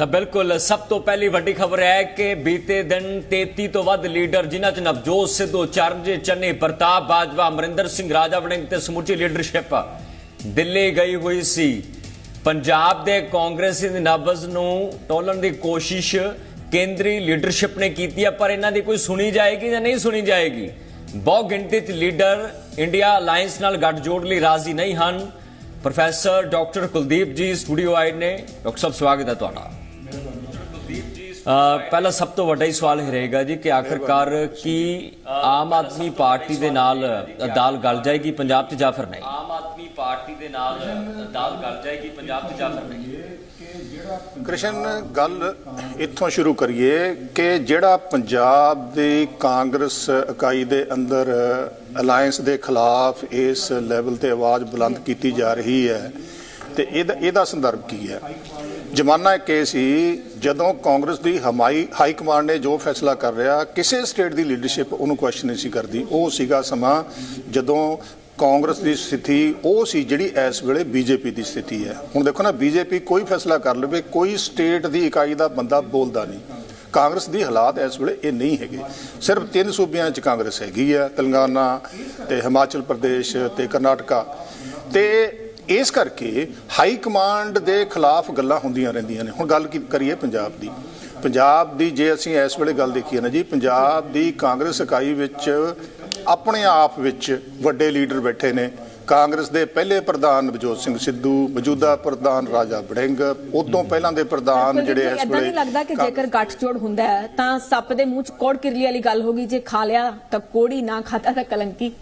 ਤਾਂ ਬਿਲਕੁਲ ਸਭ ਤੋਂ ਪਹਿਲੀ ਵੱਡੀ ਖਬਰ ਹੈ ਕਿ ਬੀਤੇ ਦਿਨ 33 ਤੋਂ ਵੱਧ ਲੀਡਰ ਜਿਨ੍ਹਾਂ 'ਚ ਨਵਜੋਤ ਸਿੱਧੂ, ਚਰਨਜੀਤ ਚੰਨੀ, ਪ੍ਰਤਾਪ ਬਾਜਵਾ, ਅਮਰਿੰਦਰ ਸਿੰਘ, ਰਾਜਾ ਵੜਿੰਗ ਤੇ ਸਮੁੱਚੀ ਲੀਡਰਸ਼ਿਪ ਦਿੱਲੀ ਗਈ ਹੋਈ ਸੀ। ਪੰਜਾਬ ਦੇ ਕਾਂਗਰਸੀ ਦੇ ਨਬਜ਼ ਨੂੰ ਟੋਲਣ ਦੀ ਕੋਸ਼ਿਸ਼ ਕੇਂਦਰੀ ਲੀਡਰਸ਼ਿਪ ਨੇ ਕੀਤੀ ਹੈ, ਪਰ ਇਹਨਾਂ ਦੀ ਕੋਈ ਸੁਣੀ ਜਾਏਗੀ ਜਾਂ ਨਹੀਂ ਸੁਣੀ ਜਾਏਗੀ? ਬਹੁ ਗਿਣਤੀ 'ਚ ਲੀਡਰ ਇੰਡੀਆ ਅਲਾਈਅੰਸ ਨਾਲ ਗੱਠਜੋੜ ਲਈ ਰਾਜ਼ੀ ਨਹੀਂ ਹਨ। ਪ੍ਰੋਫੈਸਰ ਡਾਕਟਰ ਕੁਲਦੀਪ ਜੀ, ਸਟੂਡੀਓ ਆਏ ਨੇ। ਡਾਕਟਰ ਸਾਹਿਬ, ਸਵਾਗਤ ਹੈ ਤੁਹਾਡਾ। ਪਹਿਲਾ ਸਭ ਤੋਂ ਵੱਡਾ ਹੀ ਸਵਾਲ ਇਹ ਰਹੇਗਾ ਜੀ ਕਿ ਆਖਰਕਾਰ ਕੀ ਆਮ ਆਦਮੀ ਪਾਰਟੀ ਦੇ ਨਾਲ ਦਾਲ ਗਲ ਜਾਏਗੀ ਪੰਜਾਬ 'ਚ ਜਾਂ ਫਿਰ ਨਹੀਂ? ਆਮ ਆਦਮੀ ਪਾਰਟੀ ਦੇ ਨਾਲ ਦਾਲ ਗਲ ਜਾਏਗੀ ਪੰਜਾਬ 'ਚ ਜਾਂ ਫਿਰ ਨਹੀਂ? ਕ੍ਰਿਸ਼ਨ ਗੱਲ ਇੱਥੋਂ ਸ਼ੁਰੂ ਕਰੀਏ ਕਿ ਜਿਹੜਾ ਪੰਜਾਬ ਦੀ ਕਾਂਗਰਸ ਇਕਾਈ ਦੇ ਅੰਦਰ ਅਲਾਈਅੰਸ ਦੇ ਖਿਲਾਫ ਇਸ ਲੈਵਲ ਤੇ ਆਵਾਜ਼ ਬੁਲੰਦ ਕੀਤੀ ਜਾ ਰਹੀ ਹੈ ਤੇ ਇਹਦਾ ਇਹਦਾ ਸੰਦਰਭ ਕੀ ਹੈ? ਜ਼ਮਾਨਾ ਇੱਕ ਇਹ ਸੀ, ਜਦੋਂ ਕਾਂਗਰਸ ਦੀ ਹਮਾਈ, ਹਾਈ ਕਮਾਂਡ ਨੇ ਜੋ ਫੈਸਲਾ ਕਰ ਰਿਹਾ, ਕਿਸੇ ਸਟੇਟ ਦੀ ਲੀਡਰਸ਼ਿਪ ਉਹਨੂੰ ਕੁਐਸਚਨ ਨਹੀਂ ਸੀ ਕਰਦੀ। ਉਹ ਸੀਗਾ ਸਮਾਂ ਜਦੋਂ ਕਾਂਗਰਸ ਦੀ ਸਥਿਤੀ, ਉਹ ਸੀ ਜਿਹੜੀ ਇਸ ਵੇਲੇ ਬੀਜੇਪੀ ਦੀ ਸਥਿਤੀ ਹੈ। ਹੁਣ ਦੇਖੋ ਨਾ, ਬੀਜੇਪੀ ਕੋਈ ਫੈਸਲਾ ਕਰ ਲਵੇ, ਕੋਈ ਸਟੇਟ ਦੀ ਇਕਾਈ ਦਾ ਬੰਦਾ ਬੋਲਦਾ ਨਹੀਂ। ਕਾਂਗਰਸ ਦੀ ਹਾਲਾਤ ਇਸ ਵੇਲੇ ਇਹ ਨਹੀਂ ਹੈਗੇ। ਸਿਰਫ ਤਿੰਨ ਸੂਬਿਆਂ 'ਚ ਕਾਂਗਰਸ ਹੈਗੀ ਹੈ, ਤੇਲੰਗਾਨਾ ਤੇ ਹਿਮਾਚਲ ਪ੍ਰਦੇਸ਼ ਤੇ ਕਰਨਾਟਕਾ। ਤੇ ਇਸ ਕਰਕੇ ਹਾਈ ਕਮਾਂਡ ਦੇ ਖਿਲਾਫ ਗੱਲਾਂ ਹੁੰਦੀਆਂ ਰਹਿੰਦੀਆਂ ਨੇ। ਹੁਣ ਗੱਲ ਕੀ ਕਰੀਏ ਪੰਜਾਬ ਦੀ। ਪੰਜਾਬ ਦੀ ਜੇ ਅਸੀਂ ਇਸ ਵੇਲੇ ਗੱਲ ਦੇਖੀਏ ਨਾ ਜੀ ਪੰਜਾਬ ਦੀ ਕਾਂਗਰਸ ਇਕਾਈ ਵਿੱਚ ਆਪਣੇ ਆਪ ਵਿੱਚ ਵੱਡੇ ਲੀਡਰ ਬੈਠੇ ਨੇ। ਕਾਂਗਰਸ ਦੇ ਪਹਿਲੇ ਪ੍ਰਧਾਨ ਨਵਜੋਤ ਸਿੰਘ ਸਿੱਧੂ ਮੌਜੂਦਾ ਪ੍ਰਧਾਨ ਰਾਜਾ ਵੜਿੰਗ ਉਦੋਂ ਪਹਿਲਾਂ ਦੇ ਪ੍ਰਧਾਨ ਜਿਹੜੇ ਇਸ ਵੇਲੇ ਨਹੀਂ ਲੱਗਦਾ ਕਿ ਜੇਕਰ ਗੱਠਜੋੜ ਹੁੰਦਾ ਹੈ ਤਾਂ ਸੱਪ ਦੇ ਮੂੰਹ ਚ ਕੋੜ ਕਿਰਲੀ ਵਾਲੀ ਗੱਲ ਹੋਗੀ ਜੇ ਖਾ ਲਿਆ ਤਾਂ ਕੋੜੀ ਨਾ ਖਾਤਾ ਤਾਂ ਕਲੰਕੀ।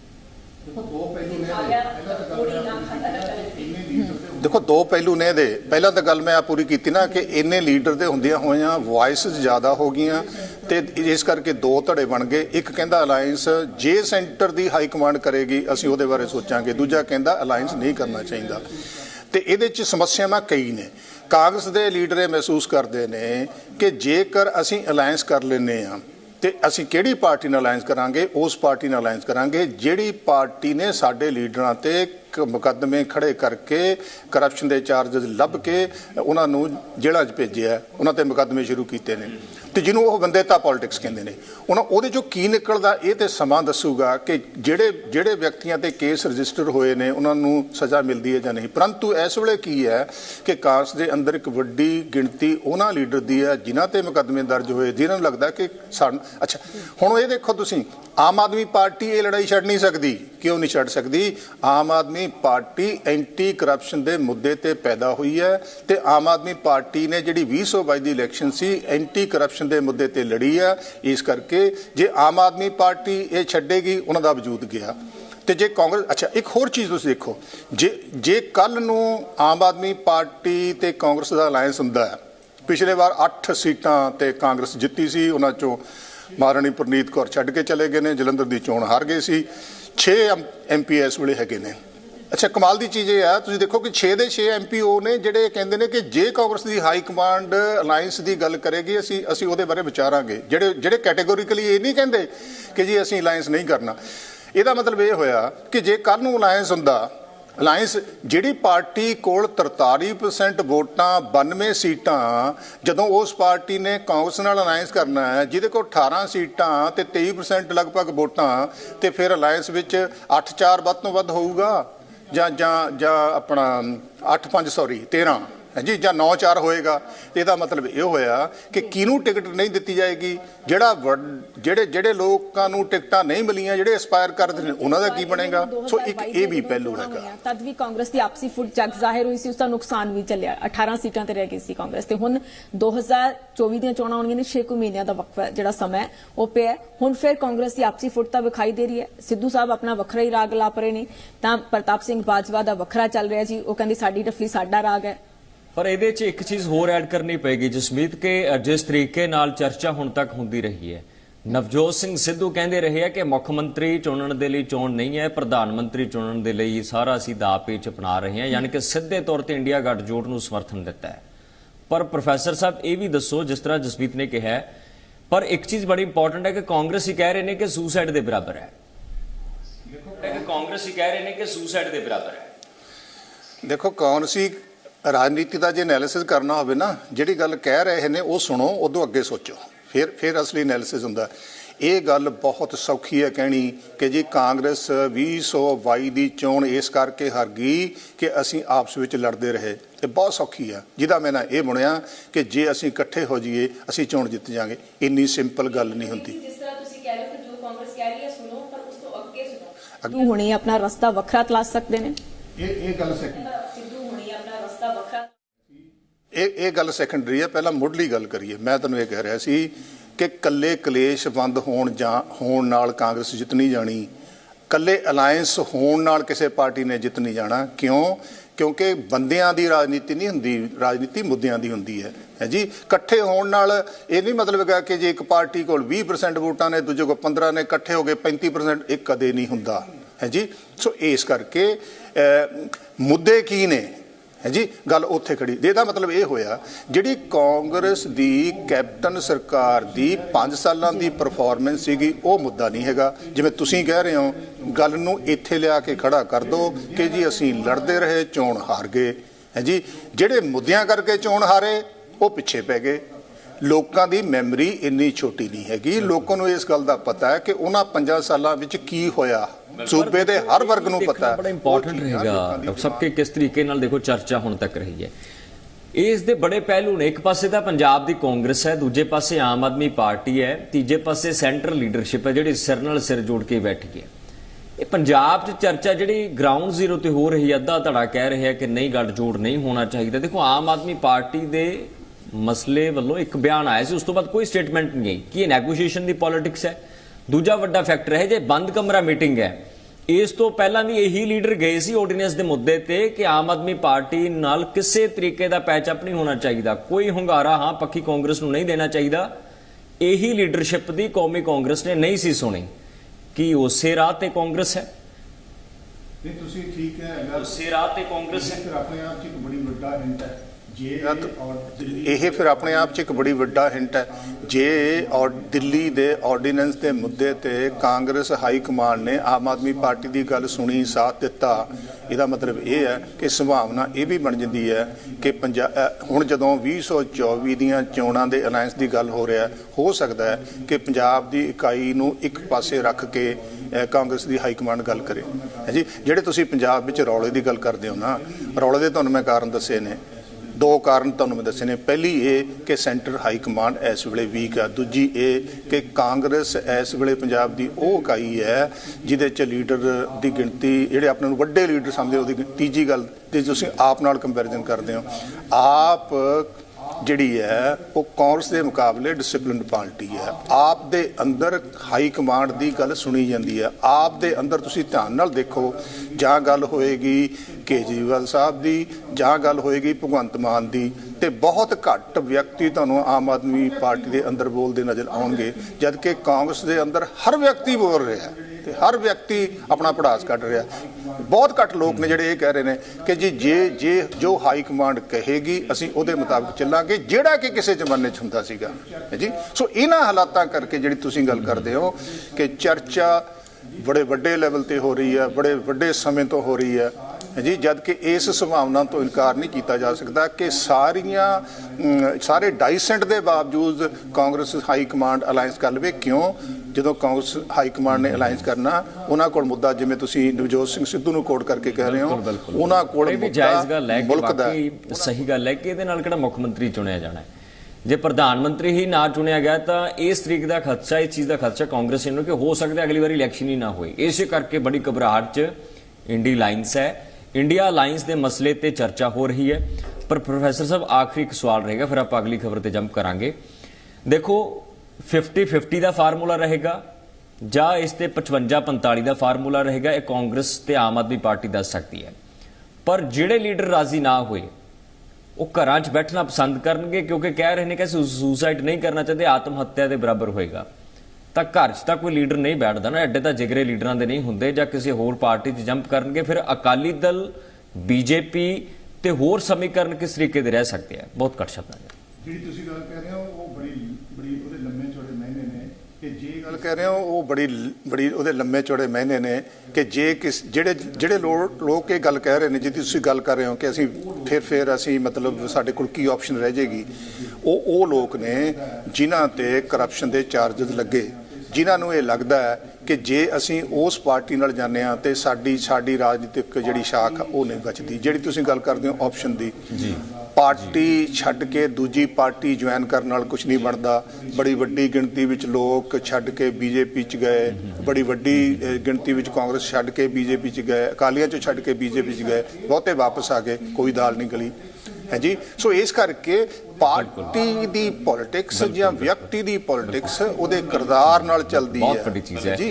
ਦੇਖੋ, ਦੋ ਪਹਿਲੂ ਨੇ ਇਹਦੇ। ਪਹਿਲਾਂ ਤਾਂ ਗੱਲ ਮੈਂ ਆ ਪੂਰੀ ਕੀਤੀ ਨਾ ਕਿ ਇੰਨੇ ਲੀਡਰ ਦੇ ਹੁੰਦਿਆਂ ਹੋਇਆਂ ਵਾਇਸਸ ਜ਼ਿਆਦਾ ਹੋ ਗਈਆਂ ਤੇ ਇਸ ਕਰਕੇ ਦੋ ਧੜੇ ਬਣ ਗਏ। ਇੱਕ ਕਹਿੰਦਾ ਅਲਾਈਅੰਸ ਜੇ ਸੈਂਟਰ ਦੀ ਹਾਈ ਕਮਾਂਡ ਕਰੇਗੀ, ਅਸੀਂ ਉਹਦੇ ਬਾਰੇ ਸੋਚਾਂਗੇ। ਦੂਜਾ ਕਹਿੰਦਾ ਅਲਾਈਅੰਸ ਨਹੀਂ ਕਰਨਾ ਚਾਹੀਦਾ। ਤੇ ਇਹਦੇ 'ਚ ਸਮੱਸਿਆਵਾਂ ਕਈ ਨੇ। ਕਾਂਗਰਸ ਦੇ ਲੀਡਰ ਇਹ ਮਹਿਸੂਸ ਕਰਦੇ ਨੇ ਕਿ ਜੇਕਰ ਅਸੀਂ ਅਲਾਈਅੰਸ ਕਰ ਲੈਨੇ ਆ ਤੇ ਅਸੀਂ ਕਿਹੜੀ ਪਾਰਟੀ ਨਾਲ ਅਲਾਈਅੰਸ ਕਰਾਂਗੇ? ਉਸ ਪਾਰਟੀ ਨਾਲ ਅਲਾਈਅੰਸ ਕਰਾਂਗੇ। ਜਿਹੜੀ ਪਾਰਟੀ ਨੇ ਸਾਡੇ ਲੀਡਰਾਂ ਤੇ ਮੁਕੱਦਮੇ ਖੜੇ ਕਰਕੇ ਕਰਪਸ਼ਨ ਦੇ ਚਾਰजेस ਲੱਭ ਕੇ ਉਹਨਾਂ ਨੂੰ ਜੇਲ੍ਹਾਂ 'ਚ ਭੇਜਿਆ ਉਹਨਾਂ ਤੇ ਮੁਕੱਦਮੇ ਸ਼ੁਰੂ ਕੀਤੇ ਨੇ। ਤੇ ਜਿਹਨੂੰ ਉਹ ਬੰਦੇਤਾ ਪੋਲਿਟਿਕਸ ਕਹਿੰਦੇ ਨੇ। ਉਹਨਾਂ ਉਹਦੇ ਚੋਂ ਕੀ ਨਿਕਲਦਾ ਇਹ ਤੇ ਸਮਾਂ ਦੱਸੂਗਾ ਕਿ ਜਿਹੜੇ ਜਿਹੜੇ ਵਿਅਕਤੀਆਂ ਤੇ ਕੇਸ ਰਜਿਸਟਰ ਹੋਏ ਨੇ, ਉਹਨਾਂ ਨੂੰ ਸਜ਼ਾ ਮਿਲਦੀ ਹੈ ਜਾਂ ਨਹੀਂ। ਪਰੰਤੂ ਇਸ ਵੇਲੇ ਕੀ ਹੈ ਕਿ ਕਾਂਗਰਸ ਦੇ ਅੰਦਰ ਇੱਕ ਵੱਡੀ ਗਿਣਤੀ ਉਹਨਾਂ ਲੀਡਰ ਦੀ ਹੈ ਜਿਨ੍ਹਾਂ ਤੇ ਮੁਕੱਦਮੇ ਦਰਜ ਹੋਏ, ਜਿਨ੍ਹਾਂ ਨੂੰ ਲੱਗਦਾ ਕਿ ਸਾਨੂੰ। ਅੱਛਾ, ਹੁਣ ਇਹ ਦੇਖੋ ਤੁਸੀਂ, ਆਮ ਆਦਮੀ ਪਾਰਟੀ ਇਹ ਲੜਾਈ ਛੱਡ ਨਹੀਂ ਸਕਦੀ। ਕਿਉਂ ਨਹੀਂ ਛੱਡ ਸਕਦੀ? Aam Aadmi Party anti corruption ਦੇ ਮੁੱਦੇ ਤੇ ਪੈਦਾ ਹੋਈ ਹੈ ਤੇ ਆਮ ਆਦਮੀ ਪਾਰਟੀ ਨੇ ਜਿਹੜੀ 2022 ਦੀ ਇਲੈਕਸ਼ਨ ਸੀ ਐਂਟੀ ਕਰਪਸ਼ਨ ਦੇ ਮੁੱਦੇ ਤੇ ਲੜੀ ਹੈ ਇਸ ਕਰਕੇ ਜੇ ਆਮ ਆਦਮੀ ਪਾਰਟੀ ਇਹ ਛੱਡੇਗੀ, ਉਹਨਾਂ ਦਾ ਵਜੂਦ ਗਿਆ। ਤੇ ਜੇ ਕਾਂਗਰਸ, ਅੱਛਾ, ਇੱਕ ਹੋਰ ਚੀਜ਼ ਤੁਸੀਂ ਦੇਖੋ, ਜੇ ਜੇ ਕੱਲ ਨੂੰ ਆਮ ਆਦਮੀ ਪਾਰਟੀ ਤੇ ਕਾਂਗਰਸ ਦਾ ਅਲਾਈਅੰਸ ਹੁੰਦਾ ਹੈ, ਪਿਛਲੇ ਵਾਰ 8 ਸੀਟਾਂ ਤੇ ਕਾਂਗਰਸ ਜਿੱਤੀ ਸੀ, ਉਹਨਾਂ ਚੋਂ ਮਹਾਰਾਣੀ ਪ੍ਰਨੀਤ ਕੌਰ ਛੱਡ ਕੇ ਚਲੇ ਗਏ ਨੇ, ਜਲੰਧਰ ਦੀ ਚੋਣ ਹਾਰ ਗਏ ਸੀ 6 ਐਮਪੀ ਇਸ ਵੇਲੇ ਹੈਗੇ ਨੇ। ਅੱਛਾ, ਕਮਾਲ ਦੀ ਚੀਜ਼ ਇਹ ਆ, ਤੁਸੀਂ ਦੇਖੋ ਕਿ 6 ਦੇ 6 ਐਮਪੀ ਉਹ ਨੇ ਜਿਹੜੇ ਕਹਿੰਦੇ ਨੇ ਕਿ ਜੇ ਕਾਂਗਰਸ ਦੀ ਹਾਈ ਕਮਾਂਡ ਅਲਾਈਅੰਸ ਦੀ ਗੱਲ ਕਰੇਗੀ, ਅਸੀਂ ਅਸੀਂ ਉਹਦੇ ਬਾਰੇ ਵਿਚਾਰਾਂਗੇ। ਜਿਹੜੇ ਜਿਹੜੇ ਕੈਟੇਗੋਰੀਕਲੀ ਇਹ ਨਹੀਂ ਕਹਿੰਦੇ ਕਿ ਜੀ ਅਸੀਂ ਅਲਾਈਅੰਸ ਨਹੀਂ ਕਰਨਾ। ਇਹਦਾ ਮਤਲਬ ਇਹ ਹੋਇਆ ਕਿ ਜੇ ਕੱਲ ਨੂੰ ਅਲਾਈਅੰਸ ਹੁੰਦਾ ਅਲਾਈਅੰਸ ਜਿਹੜੀ ਪਾਰਟੀ ਕੋਲ 43% ਵੋਟਾਂ 92 ਸੀਟਾਂ, ਜਦੋਂ ਉਸ ਪਾਰਟੀ ਨੇ ਕਾਂਗਰਸ ਨਾਲ ਅਲਾਈਅੰਸ ਕਰਨਾ ਹੈ, ਜਿਹਦੇ ਕੋਲ 18 ਸੀਟਾਂ ਤੇ 23% ਲਗਭਗ ਵੋਟਾਂ, ਤੇ ਫਿਰ ਅਲਾਈਅੰਸ ਵਿੱਚ 8-4 ਵੱਧ ਤੋਂ ਵੱਧ ਹੋਊਗਾ। ਜਾਂ ਜਾਂ ਜਾਂ ਆਪਣਾ 8-5 ਸੌਰੀ 13 ਹਾਂਜੀ ਜਾਂ 9-4 ਹੋਏਗਾ ਤੇ ਇਹਦਾ ਮਤਲਬ ਇਹ ਹੋਇਆ ਕਿ ਕਿਹਨੂੰ ਟਿਕਟ ਨਹੀਂ ਦਿੱਤੀ ਜਾਏਗੀ? ਜਿਹੜਾ ਜਿਹੜੇ ਜਿਹੜੇ ਲੋਕਾਂ ਨੂੰ ਟਿਕਟਾਂ ਨਹੀਂ ਮਿਲੀਆਂ ਜਿਹੜੇ ਐਸਪਾਇਰ ਕਰਦੇ ਨੇ ਉਹਨਾਂ ਦਾ ਕੀ ਬਣੇਗਾ? ਸੋ ਇੱਕ ਇਹ ਵੀ ਪਹਿਲੂ ਹੈਗਾ। ਤਦ ਵੀ ਕਾਂਗਰਸ ਦੀ ਆਪਸੀ ਫੁੱਟ ਜਗ ਜ਼ਾਹਿਰ ਹੋਈ ਸੀ ਉਸ ਦਾ ਨੁਕਸਾਨ ਵੀ ਚੱਲਿਆ। 18 ਸੀਟਾਂ ਤੇ ਰਹਿ ਗਈ ਸੀ ਕਾਂਗਰਸ ਤੇ। ਹੁਣ 2024 ਦੀਆਂ ਚੋਣਾਂ ਹੋਣਗੀਆਂ ਨੇ 6 ਕੁ ਮਹੀਨਿਆਂ ਦਾ ਵਕਫਾ ਜਿਹੜਾ ਸਮਾਂ ਉਹ ਪਿਆ। ਹੁਣ ਫਿਰ ਕਾਂਗਰਸ ਦੀ ਆਪਸੀ ਫੁੱਟ ਤਾਂ ਵਿਖਾਈ ਦੇ ਰਹੀ ਹੈ। ਸਿੱਧੂ ਸਾਹਿਬ ਆਪਣਾ ਵੱਖਰਾ ਹੀ ਰਾਗ ਲਾਪ ਰਹੇ ਨੇ। ਤਾਂ ਪ੍ਰਤਾਪ ਸਿੰਘ ਬਾਜਵਾ ਦਾ ਵੱਖਰਾ ਚੱਲ ਰਿਹਾ ਜੀ। ਉਹ ਕਹਿੰਦੇ ਸਾਡੀ ਡਫਲੀ ਸਾਡਾ ਰਾਗ ਹੈ। ਪਰ ਇਹਦੇ 'ਚ ਇੱਕ ਚੀਜ਼ ਹੋਰ ਐਡ ਕਰਨੀ ਪਏਗੀ ਜਸਮੀਤ ਕਿ ਜਿਸ ਤਰੀਕੇ ਨਾਲ ਚਰਚਾ ਹੁਣ ਤੱਕ ਹੁੰਦੀ ਰਹੀ ਹੈ। ਨਵਜੋਤ ਸਿੰਘ ਸਿੱਧੂ ਕਹਿੰਦੇ ਰਹੇ ਆ ਕਿ ਮੁੱਖ ਮੰਤਰੀ ਚੁਣਨ ਦੇ ਲਈ ਚੋਣ ਨਹੀਂ ਹੈ ਪ੍ਰਧਾਨ ਮੰਤਰੀ ਚੁਣਨ ਦੇ ਲਈ ਸਾਰਾ ਅਸੀਂ ਦਾਅ ਪੇਚ ਅਪਣਾ ਰਹੇ ਹਾਂ ਯਾਨੀ ਕਿ ਸਿੱਧੇ ਤੌਰ ਤੇ ਇੰਡੀਆ ਗੱਠਜੋੜ ਨੂੰ ਸਮਰਥਨ ਦਿੱਤਾ ਹੈ। ਪਰ ਪ੍ਰੋਫੈਸਰ ਸਾਹਿਬ ਇਹ ਵੀ ਦੱਸੋ ਜਿਸ ਤਰ੍ਹਾਂ ਜਸਮੀਤ ਨੇ ਕਿਹਾ ਪਰ ਇੱਕ ਚੀਜ਼ ਬੜੀ ਇੰਪੋਰਟੈਂਟ ਹੈ ਕਿ ਕਾਂਗਰਸ ਹੀ ਕਹਿ ਰਹੇ ਨੇ ਕਿ ਸੁਸਾਈਡ ਦੇ ਬਰਾਬਰ ਹੈ। ਕਿ ਕਾਂਗਰਸ ਹੀ ਕਹਿ ਰਹੇ ਨੇ ਕਿ ਸੁਸਾਈਡ ਦੇ ਬਰਾਬਰ ਹੈ। ਦੇਖੋ ਕਾਂਗਰਸੀ ਰਾਜਨੀਤੀ ਦਾ ਜੇ ਐਨਾਲਿਸਿਸ ਕਰਨਾ ਹੋਵੇ ਨਾ ਜਿਹੜੀ ਗੱਲ ਕਹਿ ਰਹੇ ਨੇ ਉਹ ਸੁਣੋ ਉਦੋਂ ਅੱਗੇ ਸੋਚੋ। ਫਿਰ ਫਿਰ ਅਸਲੀ ਐਨਾਲਿਸਿਸ ਹੁੰਦਾ। ਇਹ ਗੱਲ ਬਹੁਤ ਸੌਖੀ ਹੈ ਕਹਿਣੀ ਕਿ ਜੀ ਕਾਂਗਰਸ 2022 ਦੀ ਚੋਣ ਇਸ ਕਰਕੇ ਹਾਰ ਗਈ ਕਿ ਅਸੀਂ ਆਪਸ ਵਿੱਚ ਲੜਦੇ ਰਹੇ। ਇਹ ਬਹੁਤ ਸੌਖੀ ਆ ਜਿਹਦਾ ਮੈਂ ਨਾ ਇਹ ਬਣਿਆ ਕਿ ਜੇ ਅਸੀਂ ਇਕੱਠੇ ਹੋ ਜਾਈਏ ਅਸੀਂ ਚੋਣ ਜਿੱਤ ਜਾਾਂਗੇ ਇੰਨੀ ਸਿੰਪਲ ਗੱਲ ਨਹੀਂ ਹੁੰਦੀ। ਜਿਸ ਤਰ੍ਹਾਂ ਤੁਸੀਂ ਕਹਿ ਰਹੇ ਹੋ ਕਿ ਜੋ ਕਾਂਗਰਸ ਕਹਿ ਰਹੀ ਹੈ ਸੁਣੋ ਪਰ ਉਸ ਤੋਂ ਅੱਗੇ ਸੁਣੋ। ਹੁਣੀ ਆਪਣਾ ਰਸਤਾ ਵੱਖਰਾ ਤਲਾਸ਼ ਸਕਦੇ ਨੇ। ਇਹ ਇਹ ਗੱਲ ਸੈਕਿੰਡ ਸਿੱਧੂ ਹੁਣੀ ਆਪਣਾ ਰਸਤਾ ਵੱਖਰਾ ਇਹ ਇਹ ਗੱਲ ਸੈਕੰਡਰੀ ਹੈ ਪਹਿਲਾਂ ਮੁੱਢਲੀ ਗੱਲ ਕਰੀਏ। ਮੈਂ ਤੁਹਾਨੂੰ ਇਹ ਕਹਿ ਰਿਹਾ ਸੀ ਕਿ ਕੱਲੇ ਕਲੇਸ਼ ਬੰਦ ਹੋਣ ਜਾਂ ਹੋਣ ਨਾਲ ਕਾਂਗਰਸ ਜਿੱਤ ਨਹੀਂ ਜਾਣੀ ਕੱਲੇ ਅਲਾਈਅੰਸ ਹੋਣ ਨਾਲ ਕਿਸੇ ਪਾਰਟੀ ਨੇ ਜਿੱਤ ਨਹੀਂ ਜਾਣਾ। ਕਿਉਂ? ਕਿਉਂਕਿ ਬੰਦਿਆਂ ਦੀ ਰਾਜਨੀਤੀ ਨਹੀਂ ਹੁੰਦੀ, ਰਾਜਨੀਤੀ ਮੁੱਦਿਆਂ ਦੀ ਹੁੰਦੀ ਹੈ। ਹੈ ਜੀ? ਇਕੱਠੇ ਹੋਣ ਨਾਲ ਇਹ ਨਹੀਂ ਮਤਲਬ ਹੈਗਾ ਕਿ ਜੇ ਇੱਕ ਪਾਰਟੀ ਕੋਲ 20% ਵੋਟਾਂ ਨੇ, ਦੂਜੇ ਕੋਲ 15 ਨੇ, ਇਕੱਠੇ ਹੋ ਗਏ 35% ਇਹ ਕਦੇ ਨਹੀਂ ਹੁੰਦਾ। ਹੈ ਜੀ? ਸੋ ਇਸ ਕਰਕੇ ਮੁੱਦੇ ਕੀ ਨੇ? ਹੈ ਜੀ ਗੱਲ ਉੱਥੇ ਖੜੀ। ਇਹਦਾ ਮਤਲਬ ਇਹ ਹੋਇਆ, ਜਿਹੜੀ ਕਾਂਗਰਸ ਦੀ ਕੈਪਟਨ ਸਰਕਾਰ ਦੀ 5 ਸਾਲਾਂ ਦੀ ਪਰਫਾਰਮੈਂਸ ਸੀਗੀ, ਉਹ ਮੁੱਦਾ ਨਹੀਂ ਹੈਗਾ। ਜਿਵੇਂ ਤੁਸੀਂ ਕਹਿ ਰਹੇ ਹੋ, ਗੱਲ ਨੂੰ ਇੱਥੇ ਲਿਆ ਕੇ ਖੜਾ ਕਰ ਦਿਓ ਕਿ ਜੀ ਅਸੀਂ ਲੜਦੇ ਰਹੇ, ਚੋਣ ਹਾਰ ਗਏ। ਹੈ ਜੀ ਜਿਹੜੇ ਮੁੱਦਿਆਂ ਕਰਕੇ ਚੋਣ ਹਾਰੇ, ਉਹ ਪਿੱਛੇ ਪੈ ਗਏ। ਲੋਕਾਂ ਦੀ ਮੈਮਰੀ ਇੰਨੀ ਛੋਟੀ ਨਹੀਂ ਹੈਗੀ। ਲੋਕਾਂ ਨੂੰ ਇਸ ਗੱਲ ਦਾ ਪਤਾ ਹੈ ਕਿ ਉਹਨਾਂ 5 ਸਾਲਾਂ ਵਿੱਚ ਕੀ ਹੋਇਆ। ਸੂਬੇ ਦੇ ਹਰ ਵਰਗ ਨੂੰ ਪਤਾ ਹੈ। ਬੜਾ ਇੰਪੋਰਟੈਂਟ ਰਹੇਗਾ। ਡਾਕਟਰ ਸਾਹਿਬ ਕਿ ਕਿਸ ਤਰੀਕੇ ਨਾਲ ਦੇਖੋ ਚਰਚਾ ਹੁਣ ਤੱਕ ਰਹੀ ਹੈ। ਇਸ ਦੇ ਬੜੇ ਪਹਿਲੂ ਨੇ। ਇੱਕ ਪਾਸੇ ਤਾਂ ਪੰਜਾਬ ਦੀ ਕਾਂਗਰਸ ਹੈ ਦੂਜੇ ਪਾਸੇ ਆਮ ਆਦਮੀ ਪਾਰਟੀ ਹੈ ਤੀਜੇ ਪਾਸੇ ਸੈਂਟਰਲ ਲੀਡਰਸ਼ਿਪ ਹੈ ਜਿਹੜੀ ਸਿਰ ਨਾਲ ਸਿਰ ਜੋੜ ਕੇ ਬੈਠੀ ਹੈ। ਇਹ ਪੰਜਾਬ 'ਚ ਚਰਚਾ ਜਿਹੜੀ ਗਰਾਊਂਡ ਜ਼ੀਰੋ ਤੇ ਹੋ ਰਹੀ ਹੈ ਅੱਧਾ ਧੜਾ ਕਹਿ ਰਿਹਾ ਕਿ ਨਹੀਂ ਗੱਠਜੋੜ ਨਹੀਂ ਹੋਣਾ ਚਾਹੀਦਾ। ਦੇਖੋ ਆਮ ਆਦਮੀ ਪਾਰਟੀ ਦੇ ਮਸਲੇ ਵੱਲੋਂ ਇੱਕ ਬਿਆਨ ਆਇਆ ਸੀ ਉਸ ਤੋਂ ਬਾਅਦ ਕੋਈ ਸਟੇਟਮੈਂਟ ਨਹੀਂ ਆਈ। ਕਿ ਇਹ ਨੈਗੋਸ਼ੀਏਸ਼ਨ ਦੀ ਪੋਲਿਟਿਕਸ ਹੈ? ਦੂਜਾ ਵੱਡਾ ਫੈਕਟਰ ਹੈ ਜੇ ਬੰਦ ਕਮਰਾ ਮੀਟਿੰਗ ਹੈ ਇਸ ਤੋਂ ਪਹਿਲਾਂ ਵੀ ਇਹੀ ਲੀਡਰ ਗਏ ਸੀ ਆਰਡੀਨੈਂਸ ਦੇ ਮੁੱਦੇ ਤੇ ਕਿ ਆਮ ਆਦਮੀ ਪਾਰਟੀ ਨਾਲ ਕਿਸੇ ਤਰੀਕੇ ਦਾ ਪੈਚ ਅਪ ਨਹੀਂ ਹੋਣਾ ਚਾਹੀਦਾ। ਕੋਈ ਹੁੰਗਾਰਾ ਹਾਂ ਪੱਕੀ ਕਾਂਗਰਸ ਨੂੰ ਨਹੀਂ ਦੇਣਾ ਚਾਹੀਦਾ। ਇਹੀ ਲੀਡਰਸ਼ਿਪ ਦੀ ਕੌਮੀ ਕਾਂਗਰਸ ਨੇ ਨਹੀਂ ਸੀ ਸੁਣੀ। ਕਿ ਉਸੇ ਰਾਹ ਤੇ ਕਾਂਗਰਸ ਹੈ? ਨਹੀਂ ਤੁਸੀਂ ਠੀਕ ਹੈ ਅਗਰ ਉਸੇ ਰਾਹ ਤੇ ਕਾਂਗਰਸ ਹੈ। ਫਿਰ ਆਪਣੇ ਆਪ ਚ ਇੱਕ ਬੜੀ ਵੱਡਾ ਹਿੰਟ ਹੈ। ਇਹ ਫਿਰ ਆਪਣੇ ਆਪ 'ਚ ਇੱਕ ਬੜੀ ਵੱਡਾ ਹਿੰਟ ਹੈ। ਜੇ ਔਰ ਦਿੱਲੀ ਦੇ ਆਰਡੀਨੈਂਸ ਦੇ ਮੁੱਦੇ ਤੇ ਕਾਂਗਰਸ ਹਾਈ ਕਮਾਂਡ ਨੇ ਆਮ ਆਦਮੀ ਪਾਰਟੀ ਦੀ ਗੱਲ ਸੁਣੀ ਸਾਥ ਦਿੱਤਾ ਇਹਦਾ ਮਤਲਬ ਇਹ ਹੈ ਕਿ ਸੰਭਾਵਨਾ ਇਹ ਵੀ ਬਣ ਜਾਂਦੀ ਹੈ ਕਿ ਹੁਣ ਜਦੋਂ 2024 ਦੀਆਂ ਚੋਣਾਂ ਦੇ ਅਲਾਈਅੰਸ ਦੀ ਗੱਲ ਹੋ ਰਿਹਾ ਹੈ, ਸਕਦਾ ਹੈ ਕਿ ਪੰਜਾਬ ਦੀ ਇਕਾਈ ਨੂੰ ਇੱਕ ਪਾਸੇ ਰੱਖ ਕੇ ਕਾਂਗਰਸ ਦੀ ਹਾਈ ਕਮਾਂਡ ਗੱਲ ਕਰੇ। ਹੈ ਜੀ? ਜਿਹੜੇ ਤੁਸੀਂ ਪੰਜਾਬ ਵਿੱਚ ਰੌਲੇ ਦੀ ਗੱਲ ਕਰਦੇ ਹੋ ਨਾ ਰੌਲੇ ਦੇ ਤੁਹਾਨੂੰ ਮੈਂ ਕਾਰਨ ਦੱਸੇ ਨੇ। ਦੋ ਕਾਰਨ ਤੁਹਾਨੂੰ ਮੈਂ ਦੱਸੇ ਨੇ। ਪਹਿਲੀ ਇਹ ਕਿ ਸੈਂਟਰ ਹਾਈ ਕਮਾਂਡ ਇਸ ਵੇਲੇ ਵੀਕ ਆ। ਦੂਜੀ ਇਹ ਕਿ ਕਾਂਗਰਸ ਇਸ ਵੇਲੇ ਪੰਜਾਬ ਦੀ ਉਹ ਇਕਾਈ ਹੈ ਜਿਹਦੇ ਚ ਲੀਡਰ ਦੀ ਗਿਣਤੀ, ਜਿਹੜੇ ਆਪਣੇ ਨੂੰ ਵੱਡੇ ਲੀਡਰ ਸਮਝਦੇ ਉਹਦੀ ਤੀਜੀ ਗੱਲ ਤੇ ਤੁਸੀਂ ਆਪ ਨਾਲ ਕੰਪੈਰੀਜ਼ਨ ਕਰਦੇ ਹੋ। ਆਪ ਜਿਹੜੀ ਹੈ, ਉਹ ਕਾਂਗਰਸ ਦੇ ਮੁਕਾਬਲੇ ਡਿਸਪਲਿਨਡ ਪਾਰਟੀ ਹੈ। ਆਪ ਦੇ ਅੰਦਰ ਹਾਈ ਕਮਾਂਡ ਦੀ ਗੱਲ ਸੁਣੀ ਜਾਂਦੀ ਹੈ। ਆਪ ਦੇ ਅੰਦਰ ਤੁਸੀਂ ਧਿਆਨ ਨਾਲ ਦੇਖੋ, ਜਾਂ ਗੱਲ ਹੋਏਗੀ ਕੇਜਰੀਵਾਲ ਸਾਹਿਬ ਦੀ ਜਾਂ ਗੱਲ ਹੋਏਗੀ ਭਗਵੰਤ ਮਾਨ ਦੀ, ਤੇ ਬਹੁਤ ਘੱਟ ਵਿਅਕਤੀ ਤੁਹਾਨੂੰ ਆਮ ਆਦਮੀ ਪਾਰਟੀ ਦੇ ਅੰਦਰ ਬੋਲਦੇ ਨਜ਼ਰ ਆਉਣਗੇ, ਜਦਕਿ ਕਾਂਗਰਸ ਦੇ ਅੰਦਰ ਹਰ ਵਿਅਕਤੀ ਬੋਲ ਰਿਹਾ ਤੇ ਹਰ ਵਿਅਕਤੀ ਆਪਣਾ ਪੜਾਸ ਕੱਢ ਰਿਹਾ ਬਹੁਤ ਘੱਟ ਲੋਕ ਨੇ ਜਿਹੜੇ ਇਹ ਕਹਿ ਰਹੇ ਨੇ ਕਿ ਜੀ, ਜੇ ਜੇ ਜੋ ਹਾਈ ਕਮਾਂਡ ਕਹੇਗੀ, ਅਸੀਂ ਉਹਦੇ ਮੁਤਾਬਕ ਚੱਲਾਂਗੇ, ਜਿਹੜਾ ਕਿ ਕਿਸੇ ਜ਼ਮਾਨੇ 'ਚ ਹੁੰਦਾ ਸੀਗਾ। ਜੀ, ਸੋ ਇਹਨਾਂ ਹਾਲਾਤਾਂ ਕਰਕੇ ਜਿਹੜੀ ਤੁਸੀਂ ਗੱਲ ਕਰਦੇ ਹੋ ਕਿ ਚਰਚਾ ਬੜੇ ਵੱਡੇ ਲੈਵਲ ਤੇ ਹੋ ਰਹੀ ਹੈ, ਬੜੇ ਵੱਡੇ ਸਮੇਂ ਤੋਂ ਹੋ ਰਹੀ ਹੈ ਜੀ ਜਦ ਕਿ ਇਸ ਸੰਭਾਵਨਾ ਤੋਂ ਇਨਕਾਰ ਨਹੀਂ ਕੀਤਾ ਜਾ ਸਕਦਾ ਕਿ ਸਾਰੀਆਂ ਸਾਰੇ ਡਾਈਸੈਂਟ ਦੇ ਬਾਵਜੂਦ ਕਾਂਗਰਸ ਹਾਈ ਕਮਾਂਡ ਅਲਾਈਅੰਸ ਕਰ ਲਵੇ। ਕਿਉਂ? ਜਦੋਂ ਕਾਂਗਰਸ ਹਾਈ ਕਮਾਂਡ ਨੇ ਅਲਾਈਅੰਸ ਕਰਨਾ ਉਹਨਾਂ ਕੋਲ ਮੁੱਦਾ ਜਿਵੇਂ ਤੁਸੀਂ ਨਵਜੋਤ ਸਿੰਘ ਸਿੱਧੂ ਨੂੰ ਕੋਟ ਕਰਕੇ ਕਹਿ ਰਹੇ ਹੋ ਉਹਨਾਂ ਕੋਲ ਮੁੱਦਾ ਜਾਇਜ਼ ਗੱਲ ਹੈ ਕਿ ਮੁਲਕ ਦਾ ਸਹੀ ਗੱਲ ਹੈ ਕਿ ਇਹਦੇ ਨਾਲ ਕਿਹੜਾ ਮੁੱਖ ਮੰਤਰੀ ਚੁਣਿਆ ਜਾਣਾ ਹੈ? ਜੇ ਪ੍ਰਧਾਨ ਮੰਤਰੀ ਹੀ ਨਾ ਚੁਣਿਆ ਗਿਆ ਤਾਂ ਇਸ ਤਰੀਕ ਦਾ ਖਦਸ਼ਾ ਇਸ ਚੀਜ਼ ਦਾ ਖਦਸ਼ਾ ਕਾਂਗਰਸ ਨੂੰ ਕਿ ਹੋ ਸਕਦਾ ਅਗਲੀ ਵਾਰੀ ਇਲੈਕਸ਼ਨ ਹੀ ਨਾ ਹੋਏ। ਇਸੇ ਕਰਕੇ ਬੜੀ ਘਬਰਾਹਟ 'ਚ ਇੰਡੀ ਲਾਈਨਸ ਹੈ। ਇੰਡੀਆ ਅਲਾਈਅੰਸ ਦੇ ਮਸਲੇ ਤੇ ਚਰਚਾ ਹੋ ਰਹੀ ਹੈ। ਪਰ ਪ੍ਰੋਫੈਸਰ ਸਾਹਿਬ, ਆਖਰੀ ਇੱਕ ਸਵਾਲ ਰਹੇਗਾ, ਫਿਰ ਆਪਾਂ ਅਗਲੀ ਖਬਰ ਤੇ ਜੰਪ ਕਰਾਂਗੇ। ਦੇਖੋ 50 50 ਦਾ ਫਾਰਮੂਲਾ ਰਹੇਗਾ ਜਾਂ ਇਸ ਤੇ 55 45 ਦਾ ਫਾਰਮੂਲਾ ਰਹੇਗਾ, ਇਹ ਕਾਂਗਰਸ ਤੇ ਆਮ ਆਦਮੀ ਪਾਰਟੀ ਦੱਸ ਸਕਦੀ ਹੈ। ਪਰ ਜਿਹੜੇ ਲੀਡਰ ਰਾਜ਼ੀ ਨਾ ਹੋਏ, ਉਹ ਘਰਾਂ 'ਚ ਬੈਠਣਾ ਪਸੰਦ ਕਰਨਗੇ, ਕਿਉਂਕਿ ਕਹਿ ਰਹੇ ਨੇ ਕਿ ਅਸੀਂ ਸੁਸਾਈਡ ਨਹੀਂ ਕਰਨਾ ਚਾਹਤੇ ਆਤਮ ਹੱਤਿਆ ਦੇ ਬਰਾਬਰ ਹੋਏਗਾ। ਤਾਂ ਘਰ 'ਚ ਤਾਂ ਕੋਈ ਲੀਡਰ ਨਹੀਂ ਬੈਠਦਾ ਨਾ ਐਡੇ ਤਾਂ ਜਿਗਰੇ ਲੀਡਰਾਂ ਦੇ ਨਹੀਂ ਹੁੰਦੇ ਜਾਂ ਕਿਸੇ ਹੋਰ ਪਾਰਟੀ 'ਚ ਜੰਪ ਕਰਨਗੇ ਫਿਰ ਅਕਾਲੀ ਦਲ ਬੀਜੇਪੀ ਤੇ ਹੋਰ ਸਮੀਕਰਨ ਕਿਸ ਤਰੀਕੇ ਦੇ ਰਹਿ ਸਕਦੇ ਆ? ਬਹੁਤ ਘੱਟ ਸ਼ਬਦਾਂ 'ਚ ਜਿਹੜੀ ਤੁਸੀਂ ਗੱਲ ਕਹਿ ਰਹੇ ਹੋ ਉਹ ਬੜੀ ਬੜੀ ਉਹਦੇ ਲੰਮੇ ਚੌੜੇ ਮਹੀਨੇ ਨੇ ਕਿ ਜੇ ਗੱਲ ਕਹਿ ਰਹੇ ਹੋ ਉਹ ਬੜੀ ਬੜੀ ਉਹਦੇ ਲੰਮੇ ਚੌੜੇ ਮਹੀਨੇ ਨੇ ਕਿ ਜੇ ਕਿਸ ਜਿਹੜੇ ਜਿਹੜੇ ਲੋ- ਲੋਕ ਇਹ ਗੱਲ ਕਹਿ ਰਹੇ ਨੇ ਜਿਹਦੀ ਤੁਸੀਂ ਗੱਲ ਕਰ ਰਹੇ ਹੋ ਕਿ ਅਸੀਂ ਫਿਰ ਫਿਰ ਅਸੀਂ ਮਤਲਬ ਸਾਡੇ ਕੋਲ ਕੀ ਆਪਸ਼ਨ ਰਹਿ ਜਾਏਗੀ ਉਹ ਉਹ ਲੋਕ ਨੇ ਜਿਨ੍ਹਾਂ ਤੇ ਕਰਪਸ਼ਨ ਦੇ ਚਾਰजेस ਲੱਗੇ। ਜਿਨ੍ਹਾਂ ਨੂੰ ਇਹ ਲੱਗਦਾ ਹੈ ਕਿ ਜੇ ਅਸੀਂ ਉਸ ਪਾਰਟੀ ਨਾਲ ਜਾਂਦੇ ਹਾਂ ਤੇ ਸਾਡੀ ਸਾਡੀ ਰਾਜਨੀਤਿਕ ਜਿਹੜੀ ਸ਼ਾਖ ਆ, ਉਹ ਨਹੀਂ ਬਚਦੀ। ਜਿਹੜੀ ਤੁਸੀਂ ਗੱਲ ਕਰਦੇ ਹੋ ਆਪਸ਼ਨ ਦੀ। ਜੀ। ਪਾਰਟੀ ਛੱਡ ਕੇ ਦੂਜੀ ਪਾਰਟੀ ਜੁਆਇਨ ਕਰਨ ਨਾਲ ਕੁਝ ਨਹੀਂ ਬਣਦਾ। ਬੜੀ ਵੱਡੀ ਗਿਣਤੀ ਵਿੱਚ ਲੋਕ ਛੱਡ ਕੇ ਬੀਜੇਪੀ ਚ ਗਏ। ਬੜੀ ਵੱਡੀ ਗਿਣਤੀ ਵਿੱਚ ਕਾਂਗਰਸ ਛੱਡ ਕੇ ਬੀਜੇਪੀ ਚ ਗਏ। ਅਕਾਲੀਆਂ ਚੋਂ ਛੱਡ ਕੇ ਬੀਜੇਪੀ ਚ ਗਏ। ਬਹੁਤੇ ਵਾਪਸ ਆ ਗਏ। ਕੋਈ ਦਾਲ ਨਹੀਂ ਗਲੀ। ਹੈ ਜੀ ਸੋ ਇਸ ਕਰਕੇ ਪਾਰਟੀ ਦੀ ਪੋਲਿਟਿਕਸ ਜਾਂ ਵਿਅਕਤੀ ਦੀ ਪੋਲਿਟਿਕਸ ਉਹਦੇ ਕਿਰਦਾਰ ਨਾਲ ਚੱਲਦੀ ਹੈ। ਬਹੁਤ ਵੱਡੀ ਚੀਜ਼ ਹੈ। ਜੀ